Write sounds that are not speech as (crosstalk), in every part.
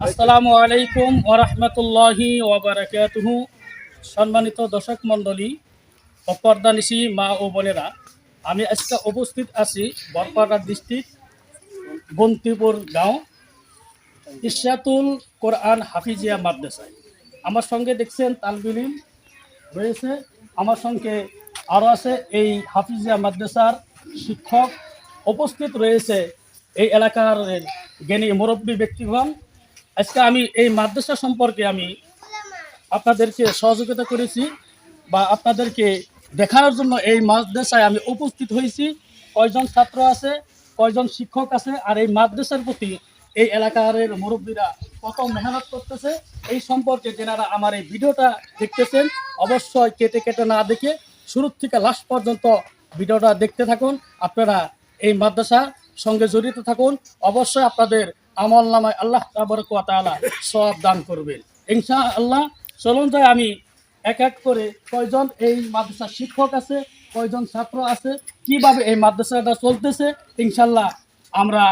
আসসালামু আলাইকুম ওরহমতুল্লাহি ওবরাকাতুহু সম্মানিত দর্শক মণ্ডলী, অপর্দানিসি মা ও বোনেরা, আমি আজকে উপস্থিত আছি বরপাড়া ডিস্ট্রিক্ট বন্তিপুর গাঁও ইশাতুল কোরআন হাফিজিয়া মাদ্রাসায়। আমার সঙ্গে দেখছেন তালবিলিম রয়েছে, আমার সঙ্গে আরও আছে এই হাফিজিয়া মাদ্রাসার শিক্ষক। উপস্থিত রয়েছে এই এলাকার জ্ঞানী মুরব্বী ব্যক্তিগণ আজকে আমি এই মাদ্রাসা সম্পর্কে আমি আপনাদেরকে সহযোগিতা করেছি বা আপনাদেরকে দেখানোর জন্য এই মাদ্রাসায় আমি উপস্থিত হয়েছি। কয়জন ছাত্র আছে, কয়জন শিক্ষক আছে, আর এই মাদ্রাসার প্রতি এই এলাকার মুরব্বীরা কত মেহনত করতেছে, এই সম্পর্কে যেনারা আমার এই ভিডিওটা দেখতেছেন, অবশ্যই কেটে কেটে না দেখে শুরু থেকে লাস্ট পর্যন্ত ভিডিওটা দেখতে থাকুন। আপনারা এই মাদ্রাসার সঙ্গে জড়িত থাকুন। অবশ্যই আপনাদের আমল নামায় আল্লাহ তাবরকালা সব দান করবেন। ইনশা আল্লাহ চলুন যাই আমি এক এক করে কয়জন এই মাদ্রাসার শিক্ষক আছে কয়জন ছাত্র আছে কীভাবে এই মাদ্রাসাটা চলতেছে ইনশাল্লাহ আমরা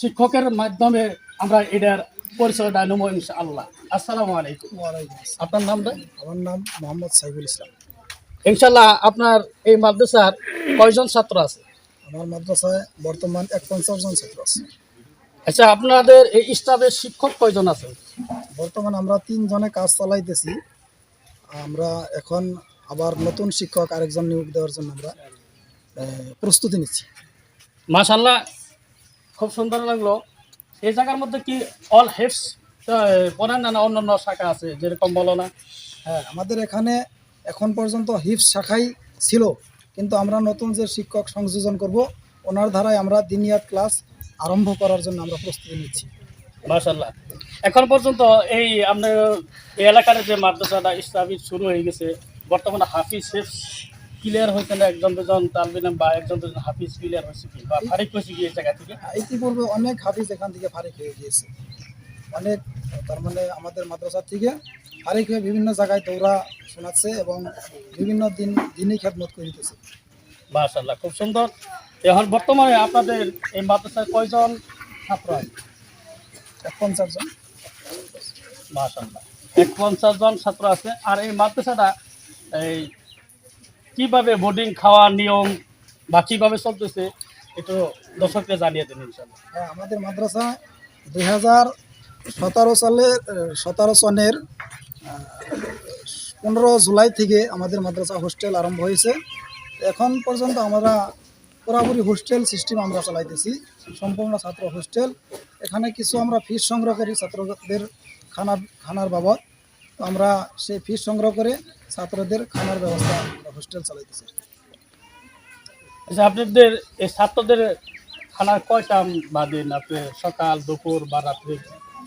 শিক্ষকের মাধ্যমে আমরা এটার পরিচয়টা নেব ইনশাআল্লাহ। আসসালামু আলাইকুম। আপনার নামটা আমার নাম মোহাম্মদ সাইফুল ইসলাম। ইনশাল্লাহ আপনার এই মাদ্রাসার কয়জন ছাত্র আছে? আমার মাদ্রাসায় বর্তমান এক পঞ্চাশ জন ছাত্র আছে। আচ্ছা আপনাদের এই স্টাফের শিক্ষক কয়জন আছে? বর্তমান আমরা তিনজনে কাজ চালাইতেছি। আমরা এখন আবার নতুন শিক্ষক আরেকজন নিয়োগ দেওয়ার জন্য আমরা প্রস্তুতি নিচ্ছি। মাশাল্লাহ খুব সুন্দর লাগল। এই জায়গার মধ্যে কি অল হেফস পড়েন না না অন্য অন্য শাখা আছে? যেরকম বলো না। হ্যাঁ আমাদের এখানে এখন পর্যন্ত হিপস শাখাই ছিল কিন্তু আমরা নতুন যে শিক্ষক সংযোজন করব ওনার ধারায় আমরা দিনিয়াত ক্লাস আরম্ভ করার জন্য আমরা প্রস্তুতি নিচ্ছি। মার্শাল্লাহ এখন পর্যন্ত এই আপনার এই এলাকার যে মাদ্রাসাটা ইসলামিক শুরু হয়ে গেছে বর্তমানে হাফিজ শেফ ক্লিয়ার হয়েছে না? একজন দুজন তালবিনাম বা একজন দুজন হাফিজ ক্লিয়ার হয়েছে কি? বা ফারিক হয়েছে কি এই জায়গা থেকে? ইতিপূর্বে অনেক হাফিজ এখান থেকে ফারিক হয়ে গিয়েছে। অনেক তার মানে আমাদের মাদ্রাসা থেকে ফারিক হয়ে বিভিন্ন জায়গায় দৌড়া শোনাচ্ছে এবং বিভিন্ন দিন দিনই খেদমত করে দিতেছে। মাশাল্লাহ খুব সুন্দর। এখন বর্তমানে আপনাদের এই মাদ্রাসায় কয়জন ছাত্র আছে? এক পঞ্চাশ জন। মাশাল্লাহ এক পঞ্চাশ জন ছাত্র আছে। আর এই মাদ্রাসাটা এই কীভাবে বোর্ডিং খাওয়া নিয়ম বা কীভাবে চলতেছে একটু দর্শককে জানিয়ে দিন ইনশাল্লাহ হ্যাঁ আমাদের মাদ্রাসা দুই হাজার সতেরো সালের সতেরো সনের পনেরো জুলাই থেকে আমাদের মাদ্রাসা হোস্টেল আরম্ভ হয়েছে। এখন পর্যন্ত আমরা পুরাপুরি হোস্টেল সিস্টেম আমরা চালাইতেছি সম্পূর্ণ ছাত্র হোস্টেল। এখানে কিছু আমরা ফিস সংগ্রহ করি ছাত্রদের খানা খানার বাবদ। তো আমরা সেই ফিস সংগ্রহ করে ছাত্রদের খানার ব্যবস্থা হোস্টেল চালাইতেছি। আচ্ছা আপনাদের এই ছাত্রদের খানার কয় টাইম বা দিন আপনি সকাল দুপুর বা রাত্রি?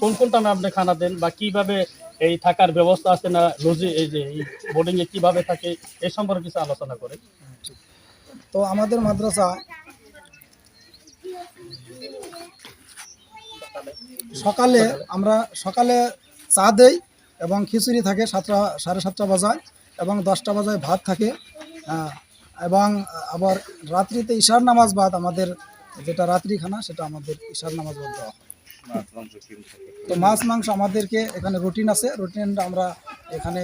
কোন কোন টাইমে আপনি খানা দেন বা কীভাবে এই থাকার ব্যবস্থা আছে না লজি এই যে এই বোর্ডিংয়ে কীভাবে থাকে এই সম্পর্কে কিছু আলোচনা করে তো আমাদের মাদ্রাসা সকালে আমরা সকালে চা দেই এবং খিচুড়ি থাকে সাতটা সাড়ে সাতটা বাজায় এবং দশটা বাজায় ভাত থাকে। এবং আবার রাত্রিতে ঈশার নামাজ বাদ আমাদের যেটা রাত্রি খানা সেটা আমাদের ঈশার নামাজ বাদ দেওয়া হয়। তো মাছ মাংস আমাদেরকে এখানে রুটিন আছে। রুটিনটা আমরা এখানে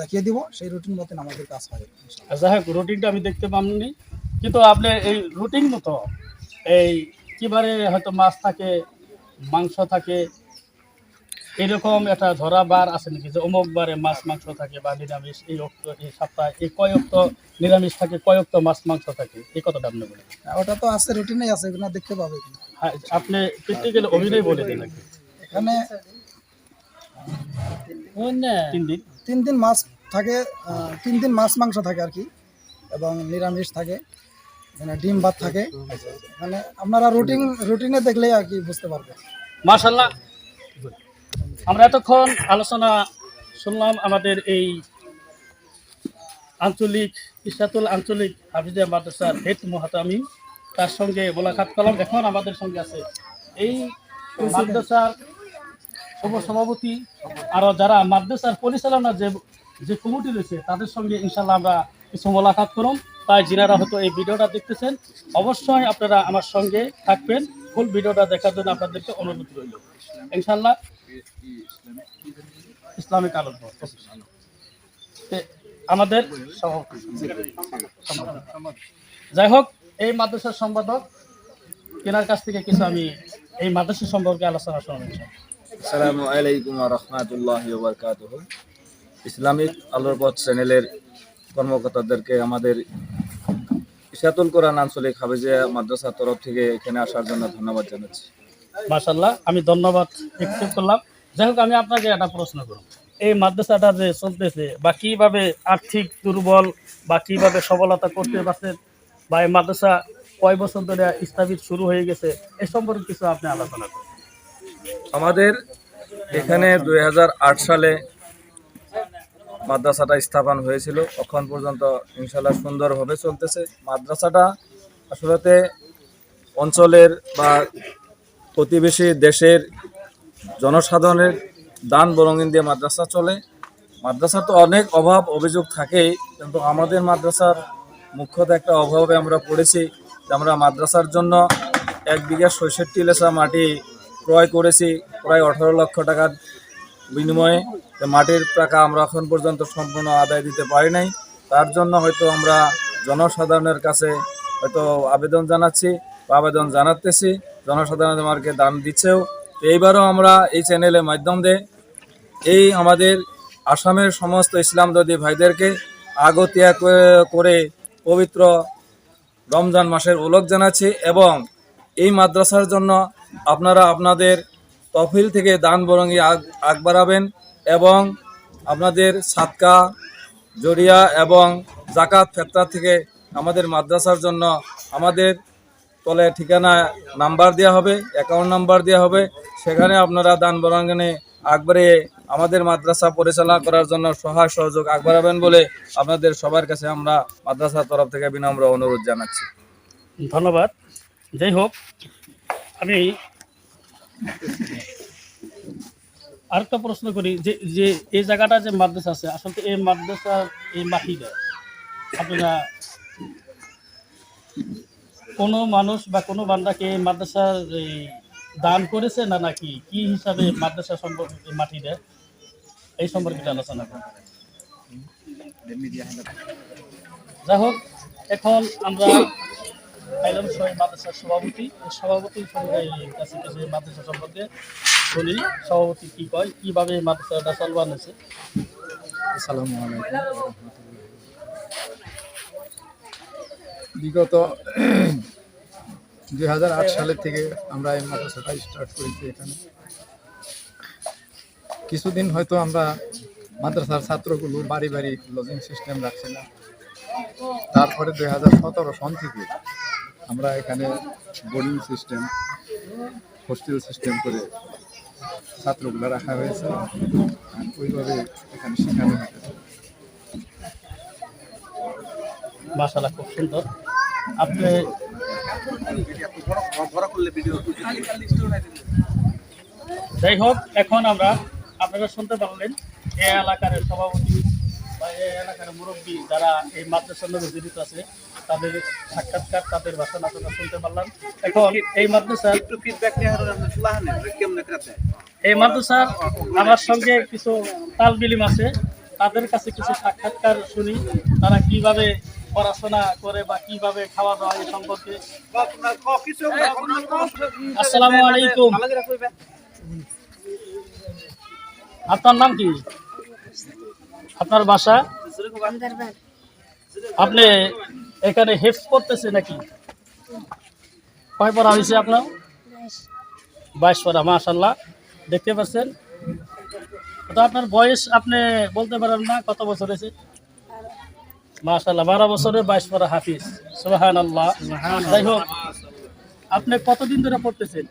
দেখিয়ে দিব সেই রুটিন মতন আমাদের কাজ হয়। আচ্ছা হ্যাঁ রুটিনটা আমি দেখতে পামনি। কিন্তু আপনি এই রুটিন মতো এই কিবারে হয়তো মাছ থাকে মাংস থাকে এরকম একটা ধরা বার আছে নাকি? যে অমুক বারে মাছ মাংস থাকে বা নিরামিষ এই অক্ত এই সপ্তাহে এই কয় অক্ত নিরামিষ থাকে কয় অক্ত মাছ মাংস থাকে? এই কথাটা আপনি বলেন। ওটা তো আছে রুটিনেই আছে এগুলো দেখতে পাবে। হ্যাঁ আপনি প্র্যাকটিক্যালি অভিনয় বলে দিন নাকি এখানে তিন দিন? তিন দিন মাছ থাকে তিন দিন মাছ মাংস থাকে আর কি, এবং নিরামিষ থাকে এখানে ডিম ভাত থাকে। মানে আপনারা রুটিন, রুটিনে দেখলেই আর কি বুঝতে পারবেন। মাশাল্লাহ আমরা এতক্ষণ আলোচনা শুনলাম আমাদের এই আঞ্চলিক, ইসাতুল আঞ্চলিক হাফিজিয়া মাদ্রাসার হেড মোহাতামিম। তার সঙ্গে মোলাকাত করলাম এখন আমাদের সঙ্গে আছে। এই মাদ্রাসার উপসভাপতি আরও যারা মাদ্রাসার পরিচালনা যে যে কমিটি রয়েছে, তাদের সঙ্গে ইনশাল্লাহ আমরা কিছু মোলাকাত করুন। তাই যিনারা হয়তো এই ভিডিওটা দেখতেছেন, অবশ্যই আপনারা আমার সঙ্গে থাকবেন। ফুল ভিডিওটা দেখার জন্য আপনাদেরকে অনুরোধ রইল। ইনশাল্লাহ ইসলামিক আলোচনা। আমাদের যাই হোক, এই মাদ্রাসার সম্পাদক কেনার কাছ থেকে কিছু আমি এই মাদ্রাসা সম্পর্কে আলোচনা শোনাব আসসালামু আলাইকুম রহমতুল্লাহ বরকাতুহ। ইসলামিক আলোর পথ চ্যানেলের কর্মকর্তাদেরকে আমাদের ইশাতুল কোরআন আঞ্চলিক হাফিজিয়া মাদ্রাসার তরফ থেকে এখানে আসার জন্য ধন্যবাদ জানাচ্ছি। মাশাল্লাহ আমি ধন্যবাদ একসেপ্ট করলাম। যাই হোক, আমি আপনাকে একটা প্রশ্ন করব। এই মাদ্রাসাটা যে চলতেছে বা কীভাবে আর্থিক দুর্বল বা কীভাবে সফলতা করতে পারছেন বা এই মাদ্রাসা কয় বছর ধরে স্থাপিত শুরু হয়ে গেছে, এ সম্পর্কে কিছু আপনি আলোচনা করুন। আমাদের এখানে দু হাজার আট সালে মাদ্রাসাটা স্থাপন হয়েছিল। এখন পর্যন্ত ইনশাল্লাহ সুন্দরভাবে চলতেছে। মাদ্রাসাটা আসলে অঞ্চলের বা প্রতিবেশী দেশের জনসাধারণের দান বরঙ্গিন দিয়ে মাদ্রাসা চলে। মাদ্রাসার তো অনেক অভাব, অভিযোগ থাকেই, কিন্তু আমাদের মাদ্রাসার মুখ্যত একটা অভাবে আমরা পড়েছি আমরা মাদ্রাসার জন্য এক বিঘা ছয়ষট্টি লেসা মাটি ক্রয় করেছি প্রায় আঠারো লক্ষ টাকার বিনিময়ে। মাটির টাকা আমরা এখন পর্যন্ত সম্পূর্ণ আদায় দিতে পারি নাই। তার জন্য হয়তো আমরা জনসাধারণের কাছে হয়তো আবেদন জানাচ্ছি বা আবেদন জানাতেছি। জনসাধারণ আমাকে দান দিচ্ছেও। এইবারও আমরা এই চ্যানেলের মাধ্যম দিয়ে এই আমাদের আসামের সমস্ত ইসলামবাদী ভাইদেরকে আগতিয়া করে- পবিত্র রমজান মাসের উল্লেখ জানাচ্ছি এবং এই মাদ্রাসার জন্য আপনারা আপনাদের তফিল থেকে দান বরঙ্গি আগ আগ বাড়াবেন এবং আপনাদের সাতকা, জরিয়া এবং জাকাত ফেতরা থেকে আমাদের মাদ্রাসার জন্য আমাদের তলে ঠিকানা নাম্বার দেওয়া হবে, অ্যাকাউন্ট নাম্বার দেওয়া হবে। সেখানে আপনারা দান বরাঙ্গনে আগবাড়িয়ে আমাদের মাদ্রাসা পরিচালনা করার জন্য সহায় সহযোগ আগবাড়াবেন বলে আপনাদের সবার কাছে আমরা মাদ্রাসার তরফ থেকে বিনম্র অনুরোধ জানাচ্ছি। ধন্যবাদ। যাই হোক আমি আরেকটা প্রশ্ন করি, যে যে এই জায়গাটা যে মাদ্রাসা আছে, আসলে এই মাদ্রাসার এই মাটিটা আপনারা কোনো মানুষ বা কোনো বান্দাকে এই মাদ্রাসার এই দান করেছে না নাকি? কি হিসাবে মাদ্রাসা সম্পর্কে মাটি দেয় এই সম্পর্কে আলোচনা করুন যাই হোক, এখন আমরা পাইলাম সবাই মাদ্রাসার সভাপতি সঙ্গে এই কাছে কিছু মাদ্রাসা সম্পর্কে শুনি সভাপতি কি কয়, কীভাবে মাদ্রাসাটা চলবান আলাইকুম বিগত (clears throat) দুই হাজার আট সালের থেকে আমরা এই মাদ্রাসাটা স্টার্ট করেছি এখানে। কিছুদিন হয়তো আমরা মাদ্রাসার ছাত্রগুলো বাড়ি বাড়ি লজিং সিস্টেম রাখছিলাম তারপরে দুই হাজার সতেরো সন থেকে আমরা এখানে বোর্ডিং সিস্টেম হোস্টেল সিস্টেম করে ছাত্রগুলো রাখা হয়েছে। ওইভাবে এখানে শেখানো হয়েছে। মাশাল্লাহ খুব সুন্দর। আপনি যাই হোক, এখন আমরা আপনারা শুনতে পারলেন এ এলাকার সভাপতি বা এই এলাকার মুরব্বী যারা এই মাদ্রাসার সঙ্গে জড়িত আছে তাদের সাক্ষাৎকার তাদের ভাষণ আপনারা শুনতে পারলাম। এখন এই মাদ্রাসার এই মাদ্রাসার আমার সঙ্গে কিছু তাল বিলিম আছে। তাদের কাছে কিছু সাক্ষাৎকার শুনি তারা কীভাবে পড়াশোনা করে বা কীভাবে খাওয়া দাওয়া এই সম্পর্কে। আসসালামু আলাইকুম। আপনার নাম কি? আপনার বাসা? আপনি এখানে হেফ করতেছে নাকি? কয় পড়া হয়েছে আপনার? বাইশ। পড়া মাশাল্লাহ দেখতে পাচ্ছেন? তো আপনার বয়স আপনি বলতে পারেন না কত বছর হয়েছে? মাশাল্লাহ বারো বছরে বাইশ পড়া হাফিজ। সুবাহান আল্লাহ যাই হোক আপনি কতদিন ধরে পড়তেছেন?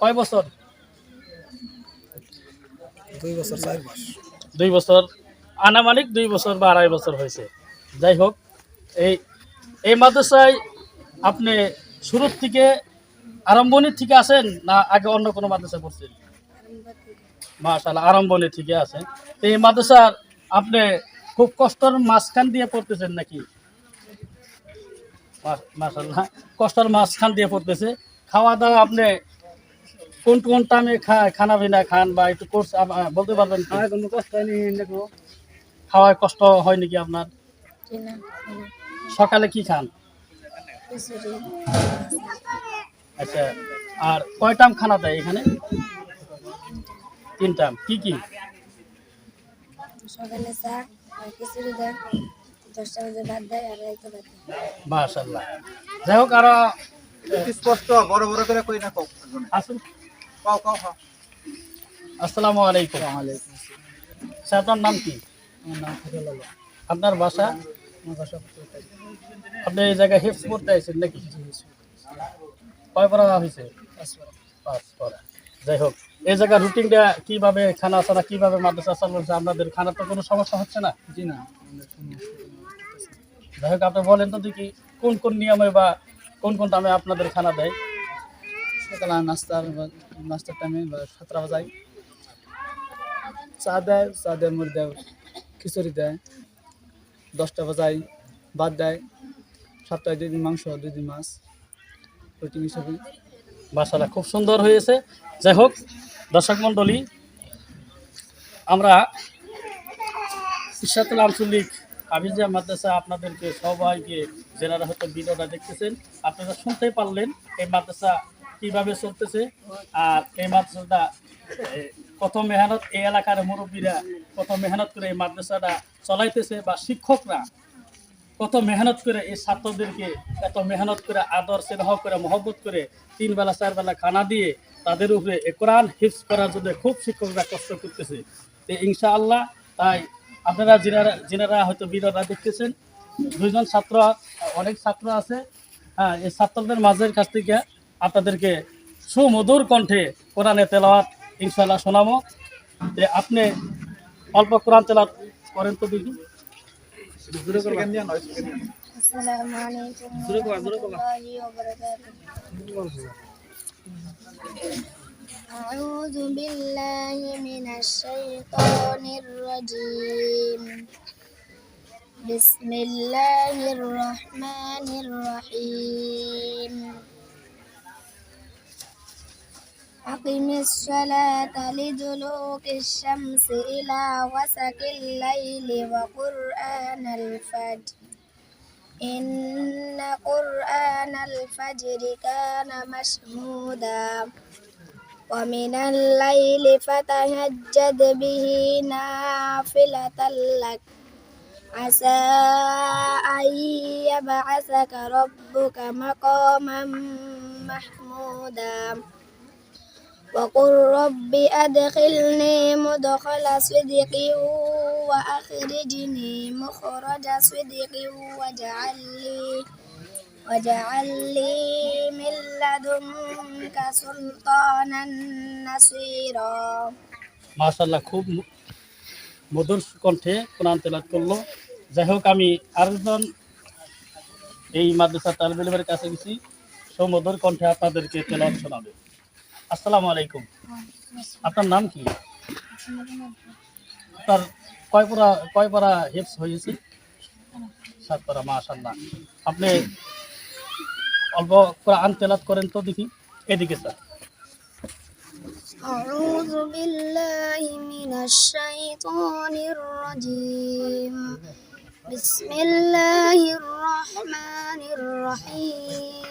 কয় বছর? দুই বছর দুই বছর। আনামানিক দুই বছর বা আড়াই বছর হয়েছে। যাই হোক এই এই মাদ্রাসায় আপনি শুরুর থেকে আরম্ভণির থেকে আছেন না আগে অন্য কোনো মাদ্রাসায় পড়ছেন? মাশাল্লাহ আরম্ভণির থেকে আছেন। এই মাদ্রাসার আপনি খুব কষ্টর মাঝখান দিয়ে পড়তেছেন নাকি? মাশাল্লাহ কষ্টর মাঝখান দিয়ে পড়তেছে। খাওয়া দাওয়া আপনি কোন কোন টাইমে খানা পিনা খান বা একটু কোর্স বলতে পারবেন? কোনো কষ্ট হয়নি খাওয়ায় কষ্ট হয় নাকি আপনার? সকালে কি খান? আচ্ছা আর কয় টাইম খানা দেয় এখানে? তিন টাইম কি কি? সকালে চা খিচুড়ি দেয় দশটা বাজে ভাত দেয় আর রাইতে ভাত দেয়। যাই হোক আরও স্পষ্ট বড় বড় করে কই না কও আসুন। কও কও কও। আসসালামু আলাইকুম। স্যার নাম কি? আপনার বাসা? আপনি এই জায়গায় হেফস পড়তে আইছেন নাকি? কয় পড়া হয়েছে পাঁচ পড়া। যাই হোক এই জায়গার রুটিনটা কীভাবে খানা ছাড়া কীভাবে মাদ্রাসা চালাচ্ছে আপনাদের খানার তো কোনো সমস্যা হচ্ছে না? জি না যাই হোক আপনি বলেন তো দেখি কোন কোন নিয়মে বা কোন কোন দামে আপনাদের খানা দেয়? সকালে নাস্তার নাস্তার টাইমে বা সাতটা বাজায়। চা দেয় চা দেওয়ার মধ্যে দেয় খিচুড়ি দেয়। দশটা বাজায়, বাদ দেয়। সপ্তাহে দুই দিন মাংস, দুই দিন মাছ রুটিন হিসাবে খুব সুন্দর হয়েছে। যাই হোক, দর্শক মণ্ডলী, আমরা ইশাতুল আঞ্চলিক হাফিজিয়া মাদ্রাসা আপনাদেরকে সবাইকে যারা হয়তো ভিডিওটা দেখতেছেন, আপনারা শুনতে পারলেন এই মাদ্রাসা কীভাবে চলতেছে আর এই মাদ্রাসাটা কত মেহনত এই এলাকার মুরব্বীরা কত মেহনত করে এই মাদ্রাসাটা চলাইতেছে বা শিক্ষকরা কত মেহনত করে এই ছাত্রদেরকে এত মেহনত করে আদর স্নেহ করে, মহব্বত করে তিন বেলা, চার বেলা খানা দিয়ে তাদের উপরে কোরআন হিফজ করার জন্য খুব শিক্ষকরা কষ্ট করতেছে। তো ইনশাআল্লাহ তাই আপনারা যিনারা যিনারা হয়তো বিরোধা দেখতেছেন, দুইজন ছাত্র, অনেক ছাত্র আছে। হ্যাঁ এই ছাত্রদের মাঝের কাছ থেকে আপনাদেরকে সুমধুর কণ্ঠে কোরআনে তেলাওয়াত ইনশাআল্লাহ শোনাবো। যে আপনি অল্প কোরআন তেলাওয়াত করেন তো দেখি আসসালামু আলাইকুম ওয়া রাহমাতুল্লাহি ওয়া বারাকাতুহু أعوذ بالله من الشيطان الرجيم بسم الله الرحمن الرحيم أقم الصلاة لدلوك الشمس إلى غسق الليل وقرآن الفجر. إن قرآن الفجر كان مشهودا. ومن الليل فتهجد به نافلة لك. عسى أن يبعثك ربك مقاما محمودا. وقل رب أدخلني مدخل صدق وأخرجني مخرج صدق واجعل لي واجعل لي من لدنك سلطانا نصيرا মাশাল্লাহ খুব ম- মধুর কণ্ঠে কোরআন তেলাত করলো যাই হোক আমি আরেকজন এই মাদ্রাসা তালবেলের কাছে গেছি সুমধুর কণ্ঠে আপনাদেরকে তেলাওয়াত শোনাবে আসসালামু আলাইকুম আপনার নাম কি আপনার কয় পড়া কয় পড়া হিপস হয়েছে সাত পড়া মাশাল্লাহ আপনি অল্প কোরআন তেলাত করেন তো দেখি এদিকে স্যার أعوذ بالله من الشيطان الرجيم بسم الله الرحمن الرحيم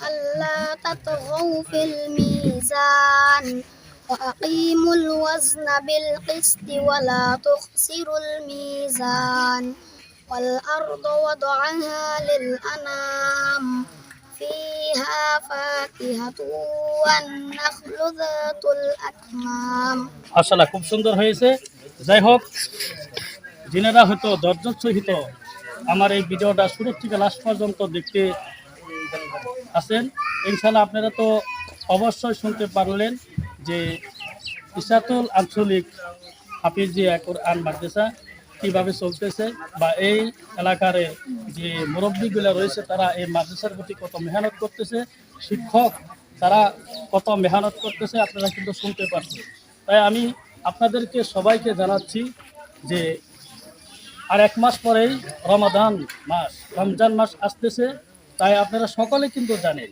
ألا تطغوا في الميزان وأقيموا الوزن بالقسط ولا تخسروا الميزان والأرض وضعها للأنام فيها فاكهة والنخل ذات الأكمام মাশাল্লাহ খুব সুন্দর হয়েছে যাই হোক যিনারা হয়তো ধৈর্য সহিত আমার এই ভিডিওটা শুরু থেকে লাস্ট পর্যন্ত দেখতে আছেন। ইনশাল্লাহ আপনারা তো অবশ্যই শুনতে পারলেন যে ইসাতুল আঞ্চলিক হাফিজিয়া কোরআন মাদ্রাসা কীভাবে চলতেছে বা এই এলাকার যে মুরব্বীগুলো রয়েছে তারা এই মাদ্রাসার প্রতি কত মেহনত করতেছে, শিক্ষক তারা কত মেহনত করতেছে আপনারা কিন্তু শুনতে পাচ্ছেন তাই আমি আপনাদেরকে সবাইকে জানাচ্ছি যে আর এক মাস পরেই রমাদান মাস, রমজান মাস আসতেছে। তাই আপনারা সকলে কিন্তু জানেন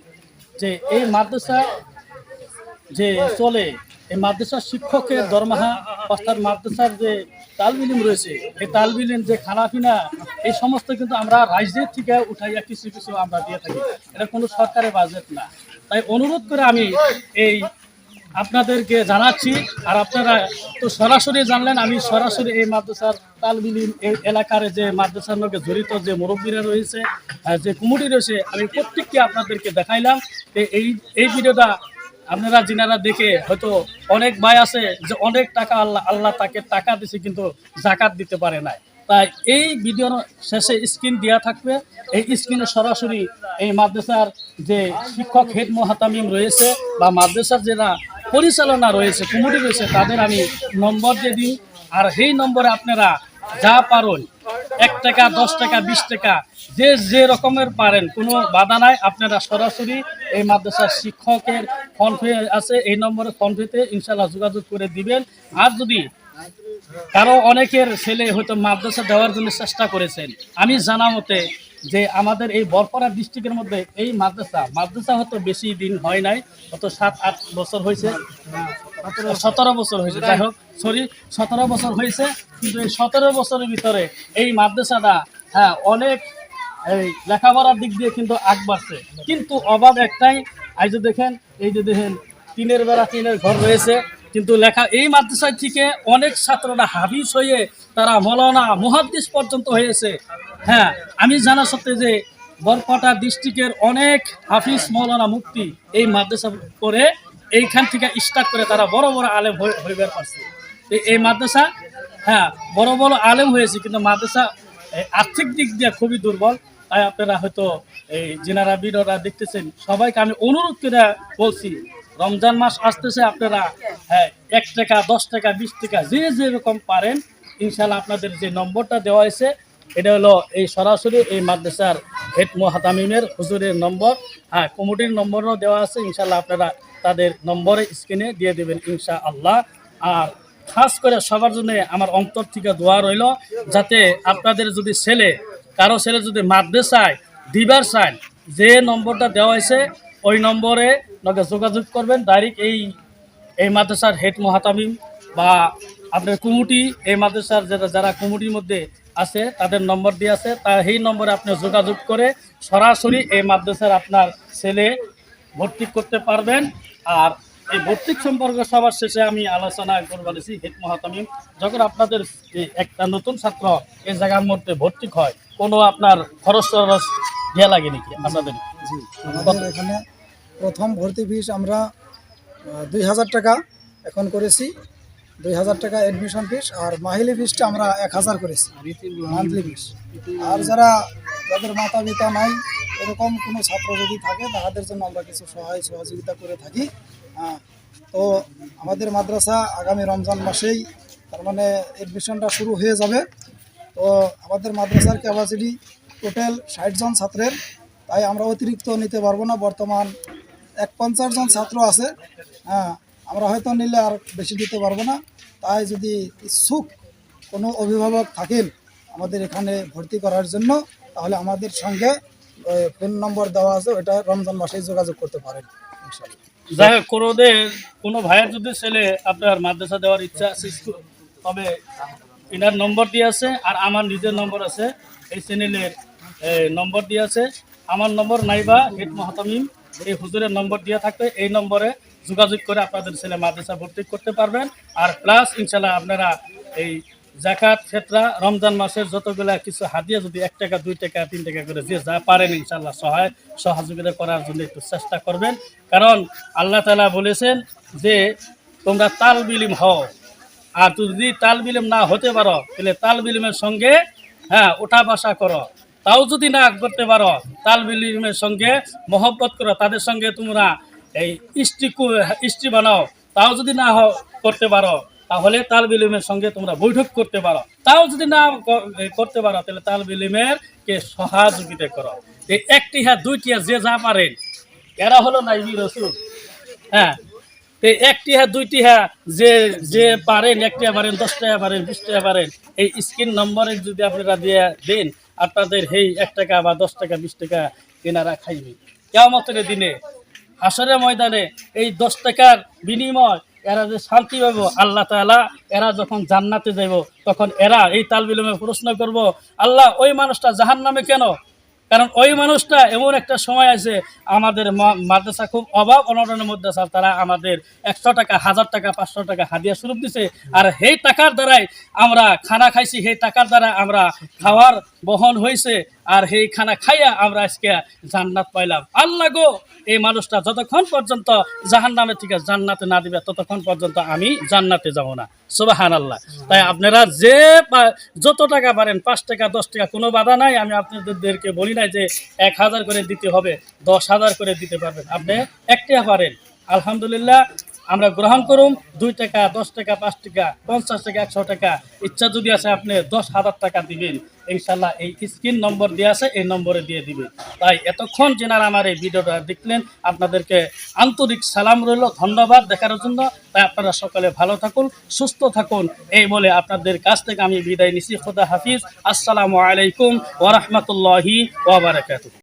যে এই মাদ্রাসা যে চলে, এই মাদ্রাসার শিক্ষকের দরমাহা, অর্থাৎ মাদ্রাসার যে তালবিলিম রয়েছে, এই তালবিলিম, যে খানাপিনা এই সমস্ত কিন্তু আমরা রাজ্যের থেকে উঠাইয়া কিছু কিছু আমরা দিয়ে থাকি। এটা কোনো সরকারের বাজেট না। তাই অনুরোধ করে আমি এই আপনাদেরকে জানাচ্ছি, আর আপনারা তো সরাসরি জানলেন, আমি সরাসরি এই মাদ্রাসার তালবিলিম এই এলাকার যে মাদ্রাসার লোকে জড়িত যে মুরব্বীরা রয়েছে যে কুমুটি রয়েছে, আমি প্রত্যেককে আপনাদেরকে দেখাইলাম। এই এই ভিডিওটা আপনারা যিনারা দেখে হয়তো অনেক ভাই আছে যে অনেক টাকা আল্লাহ আল্লাহ তাকে টাকা দিছে কিন্তু জাকাত দিতে পারে নাই। তাই এই ভিডিওর শেষে স্ক্রিন দেওয়া থাকবে। এই স্ক্রিনে সরাসরি এই মাদ্রাসার যে শিক্ষক হেড মহাতামিম রয়েছে বা মাদ্রাসার যারা পরিচালনা রয়েছে, কমিটি রয়েছে, তাদের আমি নম্বর দিয়ে দিই। আর সেই নম্বরে আপনারা যা পারেন, এক টাকা, দশ টাকা, বিশ টাকা, যে যে রকমের পারেন, কোনো বাধা নাই। আপনারা সরাসরি এই মাদ্রাসার শিক্ষকের ফোনপে আছে, এই নম্বরে ফোনপেতে ইনশাল্লাহ যোগাযোগ করে দিবেন। আর যদি কারও অনেকের ছেলে হয়তো মাদ্রাসা দেওয়ার জন্য চেষ্টা করেছেন, আমি জানা মতে যে আমাদের এই বরপাড়া ডিস্ট্রিক্টের মধ্যে এই মাদ্রাসা মাদ্রাসা হয়তো বেশি দিন হয় নাই হয়তো সাত আট বছর হয়েছে সতেরো বছর। হয়েছে যাই হোক সরি সতেরো বছর হয়েছে কিন্তু এই সতেরো বছরের ভিতরে এই মাদ্রাসাটা হ্যাঁ অনেক এই লেখাপড়ার দিক দিয়ে কিন্তু আগ বাড়ছে। কিন্তু অভাব একটাই আজ দেখেন এই যে দেখেন টিনের বেড়া টিনের ঘর রয়েছে কিন্তু লেখা এই মাদ্রাসা থেকে অনেক ছাত্ররা হাফিজ হয়ে তারা মৌলানা মুহাদ্দিস পর্যন্ত হয়েছে। হ্যাঁ আমি জানা সত্ত্বে যে বরপাটা ডিস্ট্রিক্টের অনেক হাফিজ মৌলানা মুক্তি এই মাদ্রাসা করে এইখান থেকে স্টার্ট করে তারা বড় বড় আলেম হয়ে- পারছে এই মাদ্রাসা হ্যাঁ বড় বড় আলেম হয়েছে কিন্তু মাদ্রাসা আর্থিক দিক দিয়ে খুবই দুর্বল। তাই আপনারা হয়তো এই যিনারা ভিডিওটা দেখতেছেন। সবাইকে আমি অনুরোধ করে বলছি রমজান মাস আসতেছে, আপনারা হ্যাঁ এক টাকা, দশ টাকা, বিশ টাকা, যে যেরকম পারেন ইনশাল্লাহ আপনাদের যে নম্বরটা দেওয়া হয়েছে, এটা হলো এই সরাসরি এই মাদ্রাসার হেড মোহাতামিমের হুজুরের নম্বর। হ্যাঁ কমিটির নম্বরও দেওয়া আছে ইনশাল্লাহ আপনারা তাদের নম্বরে স্ক্রিনে দিয়ে দেবেন ইনশা আল্লাহ আর খাস করে সবার জন্য আমার অন্তর থেকে দোয়া রইল, যাতে আপনাদের যদি ছেলে, কারও ছেলে যদি মাদ্রাসায়, দিবার চান যে নম্বরটা দেওয়া হয়েছে, ওই নম্বরে নগে যোগাযোগ করবেন ডাইরেক্ট এই এই মাদ্রাসার হেড মহাতামিম বা আপনার কুমুটি, এই মাদ্রাসার যারা যারা কুমুটির মধ্যে আছে, তাদের নম্বর দিয়ে আছে, তা সেই নম্বরে আপনি যোগাযোগ করে সরাসরি এই মাদ্রাসার আপনার ছেলে ভর্তি করতে পারবেন। আর এই ভর্তি সম্পর্কে সবার শেষে আমি আলোচনা করবারেছি হেড মহাতামিম, যখন আপনাদের একটা নতুন ছাত্র এই জায়গার মধ্যে ভর্তি হয়, কোনো আপনার খরচ টরচ দেওয়া লাগে নাকি আপনাদের? জি, আমাদের এখানে প্রথম ভর্তি ফিস আমরা দুই হাজার টাকা এখন করেছি। দুই হাজার টাকা অ্যাডমিশন ফিস আর মাহিলি ফিসটা আমরা এক হাজার করেছি মান্থলি ফিস আর যারা যাদের মাতা পিতা নাই এরকম কোনো ছাত্র যদি থাকে তাদের জন্য আমরা কিছু সহায় সহযোগিতা করে থাকি। হ্যাঁ, তো আমাদের মাদ্রাসা আগামী রমজান মাসেই তার মানে অ্যাডমিশনটা শুরু হয়ে যাবে। তো আমাদের মাদ্রাসার ক্যাপাসিটি টোটাল ষাট জন ছাত্রের তাই আমরা অতিরিক্ত নিতে পারব না। বর্তমান এক পঞ্চাশ জন ছাত্র আছে হ্যাঁ আমরা হয়তো নিলে আর বেশি দিতে পারব না। তাই যদি ইচ্ছুক কোনো অভিভাবক থাকেন আমাদের এখানে ভর্তি করার জন্য, তাহলে আমাদের সঙ্গে ফোন নম্বর দেওয়া আছে ওটা রমজান মাসে যোগাযোগ করতে পারেন যাই হোক, কোনোদের, কোনো ভাইয়ের যদি ছেলে আপনার মাদ্রাসা দেওয়ার ইচ্ছা আছে তবে এনার নম্বর দিয়ে আছে, আর আমার নিজের নম্বর আছে, এই চ্যানেলের নম্বর দিয়ে আছে। আমার নম্বর নাইবা হেড মহাতামিম। এই হুজুরের নম্বর দিয়ে থাকবে এই নম্বরে যোগাযোগ করে আপনাদের ছেলে মাদ্রাসা ভর্তি করতে পারবেন। আর প্লাস ইনশাল্লাহ আপনারা এই জাকাত ক্ষেত্রা রমজান মাসের যতগুলা কিছু হাদিয়া, যদি এক টাকা, দুই টাকা, তিন টাকা করে যে যা পারেন ইনশাল্লাহ সহায়, সহযোগিতা করার জন্য একটু চেষ্টা করবেন। কারণ আল্লাহ তালা বলেছেন যে, তোমরা তাল বিলিম হও। আর যদি তাল বিলিম না হতে পারো, তাহলে তাল বিলিমের সঙ্গে হ্যাঁ ওঠা বাসা করো। তাও যদি না করতে পারো, তাল ইলমের সঙ্গে মহব্বত করো, তাদের সঙ্গে তোমরা এই ইস্টি ইস্টি বানাও। তাও যদি না করতে পারো, তাহলে তাল বিলিমের সঙ্গে তোমরা বৈঠক করতে পারো। তাও যদি না করতে পারো, তাহলে তাল বিলিমের কে সহযোগিতা করো। এই একটি হ্যাঁ দুইটি হ্যাঁ যে যা পারেন এরা হলো নাইবি রসুল। হ্যাঁ তো একটি হ্যাঁ দুইটি হ্যাঁ যে যে পারেন একটি পারেন দশটা পারেন বিশটা পারেন। এই স্ক্রিন নম্বরে যদি আপনারা দিয়ে দেন আপনাদের হেই এক টাকা বা দশ টাকা, বিশ টাকা কেনারা খাইবে। কেমতের দিনে, হাসরের ময়দানে এই দশ টাকার বিনিময় এরা যে শান্তি পাবো, আল্লাহ তালা এরা যখন জান্নাতে যাইব, তখন এরা এই তালবিলমে প্রশ্ন করব, আল্লাহ ওই মানুষটা জাহান নামে কেন? কারণ ওই মানুষটা এমন একটা সময় আছে, আমাদের মাদ্রাসা খুব অভাব অনটনের মধ্যে আছে তারা আমাদের একশো টাকা, হাজার টাকা, পাঁচশো টাকা হাদিয়া স্বরূপ দিছে। আর সেই টাকার দ্বারাই আমরা খানা খাইছি, সেই টাকার দ্বারা আমরা খাওয়ার বহন হয়েছে আর সেই খানা খাইয়া আমরা আজকে জান্নাত পাইলাম। আল্লাহ গো, এই মানুষটা যতক্ষণ পর্যন্ত জাহান নামে থেকে জান্নাতে না দিবে, ততক্ষণ পর্যন্ত আমি জান্নাতে যাব না। সুবাহান আল্লাহ তাই আপনারা যে যত টাকা পারেন, পাঁচ টাকা, দশ টাকা, কোনো বাধা নাই। আমি আপনাদেরকে বলি নাই যে এক হাজার করে দিতে হবে, দশ হাজার করে দিতে পারবেন। আপনি একটা পারেন। আলহামদুলিল্লাহ আমরা গ্রহণ করুন দুই টাকা, দশ টাকা, পাঁচ টাকা, পঞ্চাশ টাকা, একশো টাকা। ইচ্ছা যদি আছে আপনি দশ হাজার টাকা দিবেন, ইনশাল্লাহ এই স্ক্রিন নম্বর দিয়ে আছে, এই নম্বরে দিয়ে দিবেন। তাই এতক্ষণ যেনারা আমার এই ভিডিওটা দেখলেন, আপনাদেরকে আন্তরিক সালাম রইল, ধন্যবাদ দেখার জন্য। তাই আপনারা সকলে ভালো থাকুন, সুস্থ থাকুন। এই বলে আপনাদের কাছ থেকে আমি বিদায় নিছি খোদা হাফিজ। আসসালামু আলাইকুম ওরহমতুল্লাহি ওবরাকাতুহ